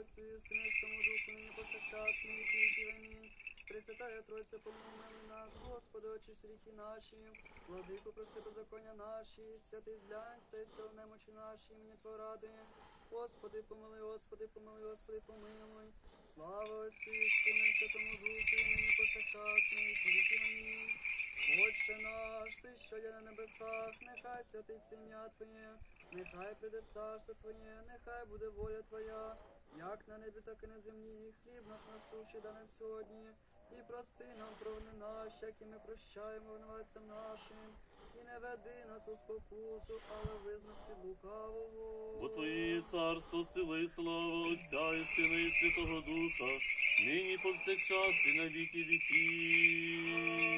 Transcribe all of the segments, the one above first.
Отцю і Сину Святому Духу, нині повсякчас, і віки. Амінь. Пресвятая Тройця, помилуй нас, Господи, очисти ріки наші, владику, прости беззаконня наші, святий зглянь, це і сил немочі наші, імені Твого ради. Господи, помилуй, Господи, помилуй, Господи, помилуй. Слава Отцю і Сину Святому Духу, нині повсякчас, і віки. Амінь. Отче наш, ти що є на небесах, нехай святиться ім'я Твоє, нехай прийде царство Твоє, нехай буде воля Твоя, як на небі, так і на землі. і Хліб наш насущий дай нам сьогодні, і прости нам провини наші, які ми прощаємо винуватцям нашим, і не веди нас у спокусу, але визнай від лукавого. Бо Твоє царство, сила і слава Отця і Сина і Святого Духа, нині повсякчас і на віки віків.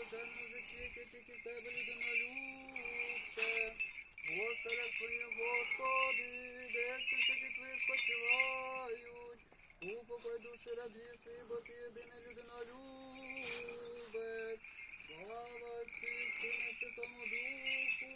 Блаженному житті, тільки тебе людинолюбце. Господа твої, Господи, де святі твої спочивають. Упокой душі рабів твої, бо ти єдиний людинолюбець. Слава Отцю і і Святому Духу.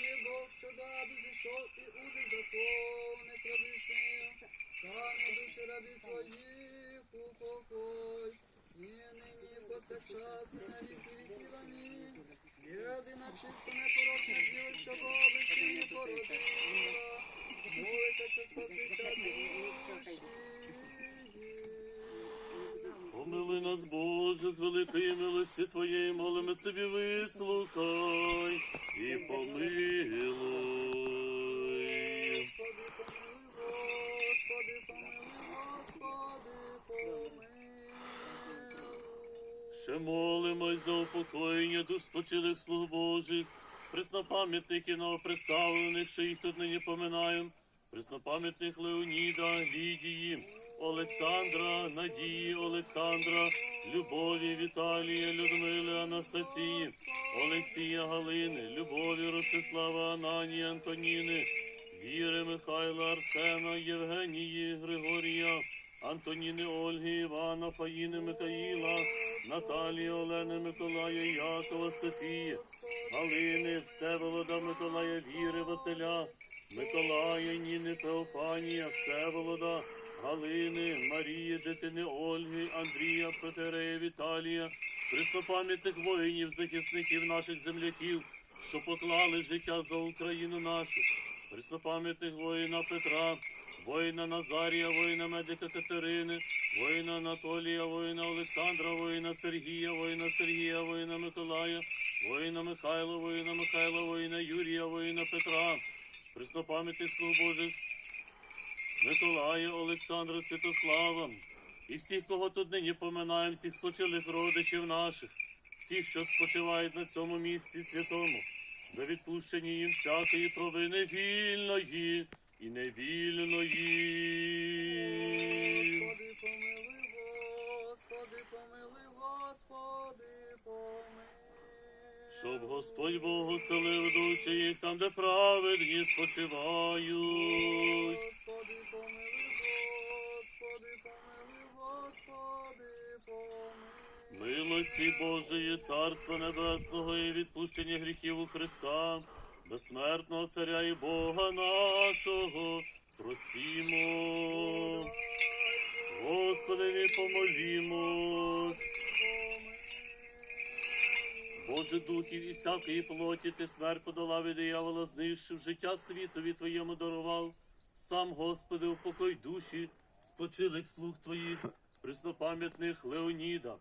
Є Бог, що даду зійшов і узи закони провишив. Саме душі рабі твоїх упокой. Нині повсякчас і на віки віків. Амінь. Єдина чиста непорочна діва, що бабиці не породила. Помили нас, Боже, з великої милості Твоєї, молимось Тобі, вислухай і помилуй. Ще молимось за упокоєння душ спочилих слуг Божих, преснопам'ятних і новоприставлених, що їх тут нині поминаємо, преснопам'ятних Леоніда, Лідії, Олександра, Надії, Олександра, Любові, Віталія, Людмили, Анастасії, Олексія Галини, Любові, Ростислава, Ананії, Антоніни, Віри, Михайла, Арсена, Євгенії, Григорія, Антоніни, Ольги, Івана, Фаїни, Михаїла, Наталії, Олени, Миколая, Якова, Софії, Галини, Всеволода, Миколая, Віри, Василя, Миколая, Ніни, Теофанія, Всеволода, Галини, Марії, дитини Ольги, Андрія, Протерея, Віталія, Христопам'ятних воїнів, захисників наших земляків, що поклали життя за Україну нашу, Христопам'ятних воїна Петра, воїна Назарія, воїна медика Катерини, воїна Анатолія, воїна Олександра, воїна Сергія, воїна Сергія, воїна Миколая, воїна Михайла, воїна Михайла, воїна Юрія, воїна Петра, Христопам'ятних слуг Божих, Миколая, Олександра, Святослава, і всіх, кого тут нині поминаємо, всіх спочилих родичів наших, всіх, що спочивають на цьому місці святому, за відпущення їм всякої провини вільної і невільної. Господи, помилуй, Господи, помилуй, Господи, помилуй. Щоб Господь Бог оселив душі їх там, де праведні спочивають. Господи, помилуй, Господи, помилуй, Господи, помилуй. Милості Божої, Царства Небесного і відпущення гріхів у Христа, безсмертного Царя і Бога нашого, просімо. Господи, помолімось. Боже духів і всякої плоті, ти смерть подолав і диявола знищив, життя світові Твоєму дарував. Сам, Господи, упокой душі спочилих слуг Твоїх, преснопам'ятних Леоніда,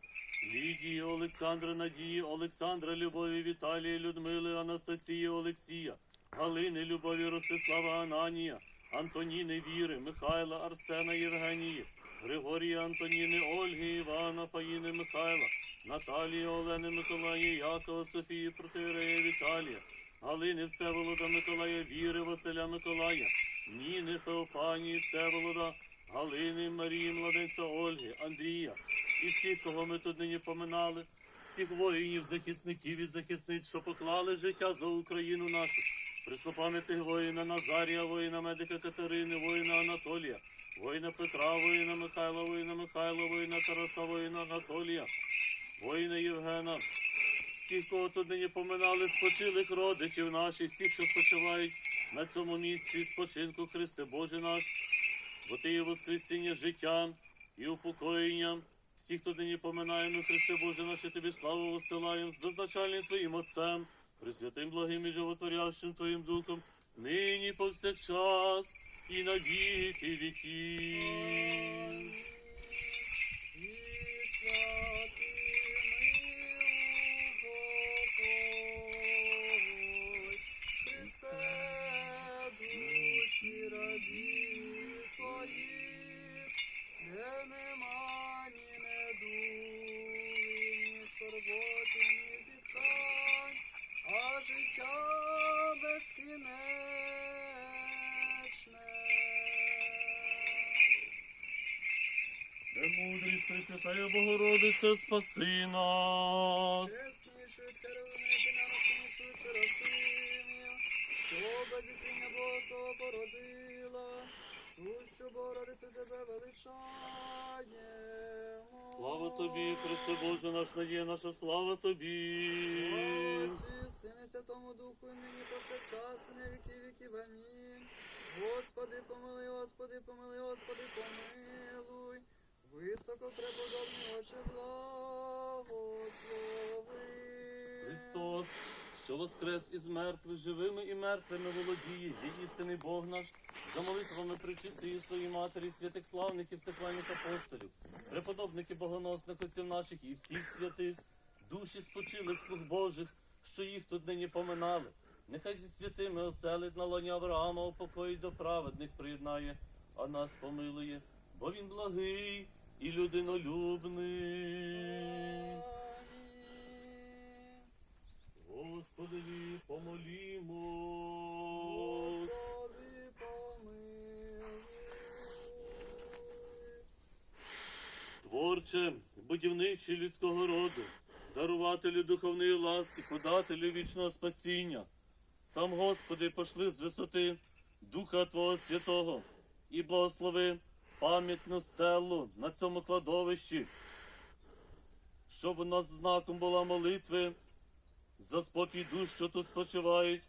Лідії, Олександра, Надії, Олександра, Любові, Віталії, Людмили, Анастасії, Олексія, Галини, Любові, Ростислава, Ананія, Антоніни, Віри, Михайла, Арсена, Євгенії, Григорія, Антоніни, Ольги, Івана, Фаїни, Михайла, Наталії, Олени, Миколаї, Якова, Софії, Протирея, Віталія, Галини, Всеволода, Миколая, Віри, Василя, Миколая, Ніни, Феофанії, Всеволода, Галини, Марії, Младенця, Ольги, Андрія і всіх, кого ми тут нині поминали, всіх воїнів, захисників і захисниць, що поклали життя за Україну нашу, преснопам'ятних воїна Назарія, воїна медика Катерини, воїна Анатолія, воїна Петра, воїна Михайла, воїна Михайла, воїна Тараса, воїна Анатолія, воїна Євгена, всіх, кого тут нині поминали, спочилих родичів наших, всіх, що спочивають на цьому місці спочинку, Христе Боже наш, бо Ти є воскресіння життя і упокоєння. Всіх, хто нині поминаємо, Христе Боже наше, Тобі славу висилаємо з беззначальним Твоїм Отцем, Пресвятим благим і животворящим Твоїм Духом, нині повсякчас і на віки віків. Богородице, спаси нас. Чеснішою керівники на розсунувши Серафимів, що без породила, сущу Богородицю тебе величаємо. Слава тобі, Христе Боже наш надія наша, слава тобі. Святому Духу, і нині повсякчас, і на віки віків. Амінь. Господи, помилуй, Господи, помилуй, Господи, помилуй. Високо преподобні очі благослови. Христос, що воскрес із мертвих, живими і мертвими володіє, є істинний Бог наш, за молитвами причистої своїй матері, святих славних і всеправних апостолів, преподобники богоносних отців наших і всіх святих, душі спочилих слуг Божих, що їх тут нині поминали. Нехай зі святими оселить на лоні Авраама, упокоїть до праведних приєднає, а нас помилує, бо він благий і людинолюбний. Господи, помолімо. Творче, будівниче людського роду, дарувателю духовної ласки, подателю вічного спасіння. Сам Господи, пошли з висоти Духа Твого Святого і благослови пам'ятну стелу на цьому кладовищі, щоб у нас знаком була молитви за спокій душ, що тут спочивають,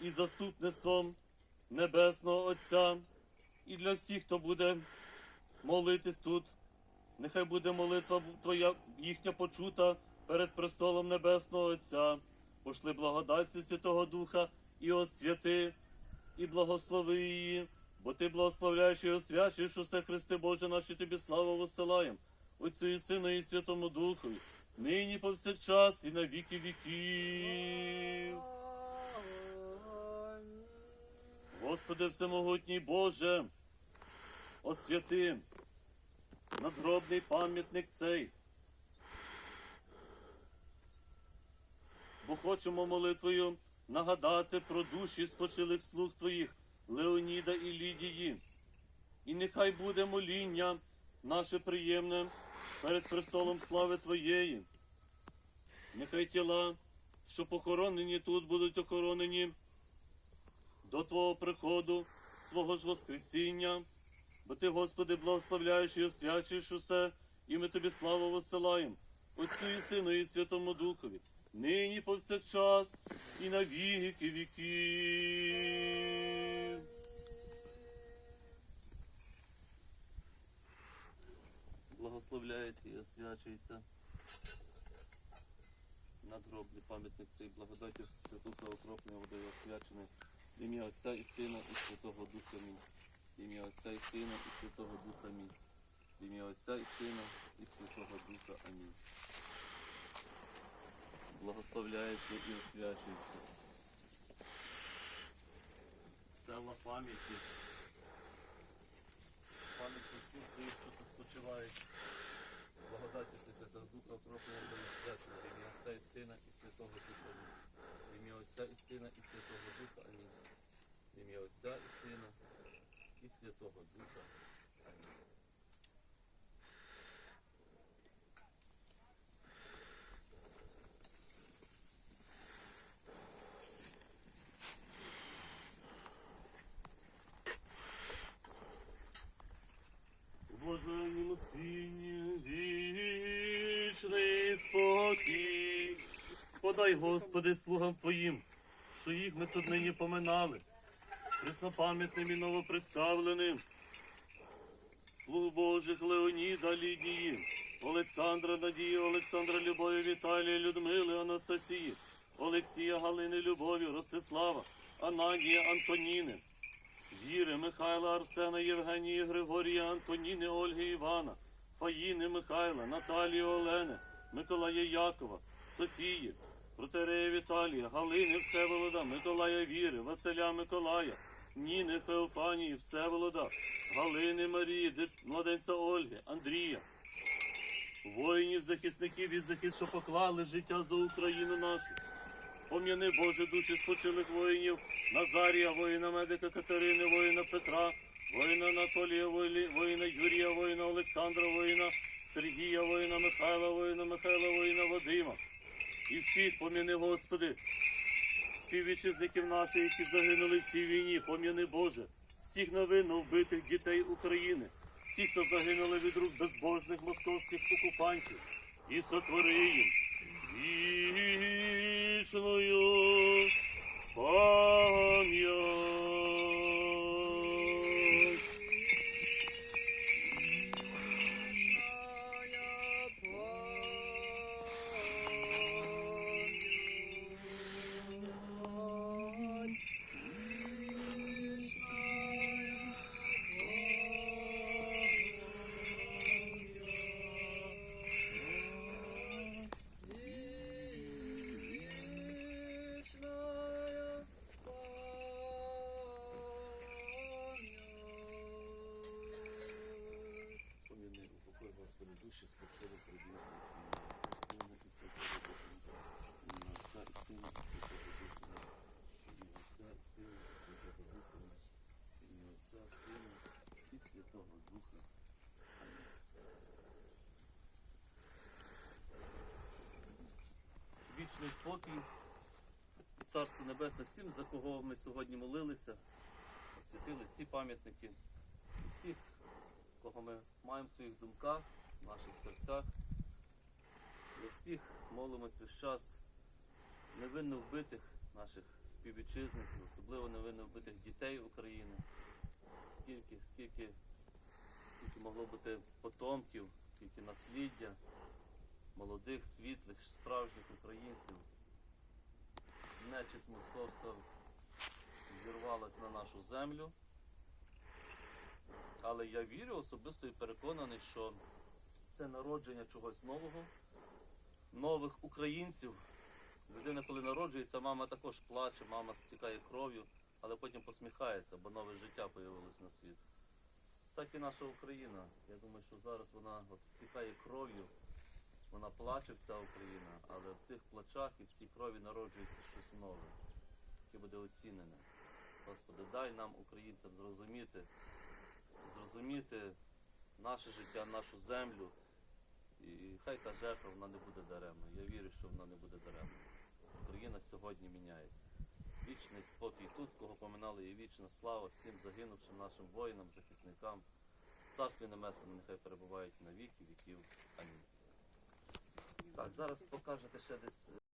і заступництвом Небесного Отця, і для всіх, хто буде молитись тут. Нехай буде молитва Твоя їхня почута перед престолом Небесного Отця. Пошли благодать Святого Духа і освяти, і благослови її, бо Ти благословляєш і освячуєш усе Христе Боже наше Тобі славу висилаєм, Отцю і Сину і Святому Духові, нині повсякчас і на віки віків. Господи Всемогутній Боже, освяти надгробний пам'ятник цей. Бо хочемо молитвою нагадати про душі спочилих слуг Твоїх, Леоніда і Лідії. І нехай буде моління наше приємне перед престолом слави Твоєї. Нехай тіла, що похоронені тут, будуть охоронені до Твого приходу, свого ж Воскресіння, бо Ти, Господи, благословляєш і освячуєш усе, і ми Тобі славу висилаємо, Отцю і Сину і Святому Духові, нині повсякчас і на віки віків. Благословляється і освячується надгробний пам'ятник цей благодаті святого окроплення водою освячений. Ім'я Отця і Сина і Святого Духа Мій. Ім'я Отця і Сина і Святого Духа Мій. Ім'я Отця і Сина і Святого Духа Амінь. Благословляється і освячується. Стела пам'яті. Пам'ять усіх тих, що тут спочивають. Благодаті Святого Духа освячений. В ім'я Отця і Сина і Святого Духа ім'я Отця і Сина і Святого Духа Амінь. Ім'я Отця і Сина і Святого Духа. Амінь. Спокій. Подай, Господи, слугам Твоїм, що їх ми тут нині поминали, преснопам'ятним і новопредставленим, слуг Божих Леоніда, Лідії, Олександра Надії, Олександра Любові, Віталія, Людмили, Анастасії, Олексія, Галини, Любові, Ростислава, Ананія, Антоніни, Віри, Михайла, Арсена, Євгенії, Григорія, Антоніни, Ольги, Івана, Фаїни, Михайла, Наталії, Олени, Миколая Якова, Софії, Протерея Віталія, Галини, Всеволода, Миколая Віри, Василя Миколая, Ніни, Феофанії, Всеволода, Галини Марії, дит- младенця Ольги, Андрія, воїнів, захисників і захист, що поклали життя за Україну нашу. Пом'яни Боже душі спочилих воїнів Назарія, воїна медика Катерини, воїна Петра, воїна Анатолія, воїна Юрія, воїна Олександра, воїна Сергія, воїна Михайла, воїна Михайла, воїна Вадима. І всіх пом'яни, Господи, співвітчизників наших, які загинули в цій війні, пом'яни Боже, всіх невинно вбитих дітей України, всіх, хто загинули від рук безбожних московських окупантів, і сотвори їм вічною Царство Небесне всім, за кого ми сьогодні молилися, освятили ці пам'ятники. Всіх, кого ми маємо в своїх думках, в наших серцях. За всіх молимось весь час невинно вбитих наших співвітчизників, особливо невинно вбитих дітей України. Скільки, скільки, скільки могло бути потомків, скільки насліддя молодих, світлих, справжніх українців. Нечисть московська зірвалась на нашу землю. Але я вірю особисто і переконаний, що це народження чогось нового, нових українців. Людина, коли народжується, мама також плаче, мама стікає кров'ю, але потім посміхається, бо нове життя появилось на світ. Так і наша Україна. Я думаю, що зараз вона от стікає кров'ю, вона плаче вся Україна, але в тих плачах і в цій крові народжується щось нове, яке буде оцінене. Господи, дай нам, українцям, зрозуміти, зрозуміти наше життя, нашу землю. І хай та жертва вона не буде даремною. Я вірю, що вона не буде даремною. Україна сьогодні міняється. Вічний спокій тут, кого поминали, і вічна слава всім загинувшим нашим воїнам, захисникам. Царстві Небесному нехай перебувають на віки віків. Амінь. Так, зараз покажете ще десь.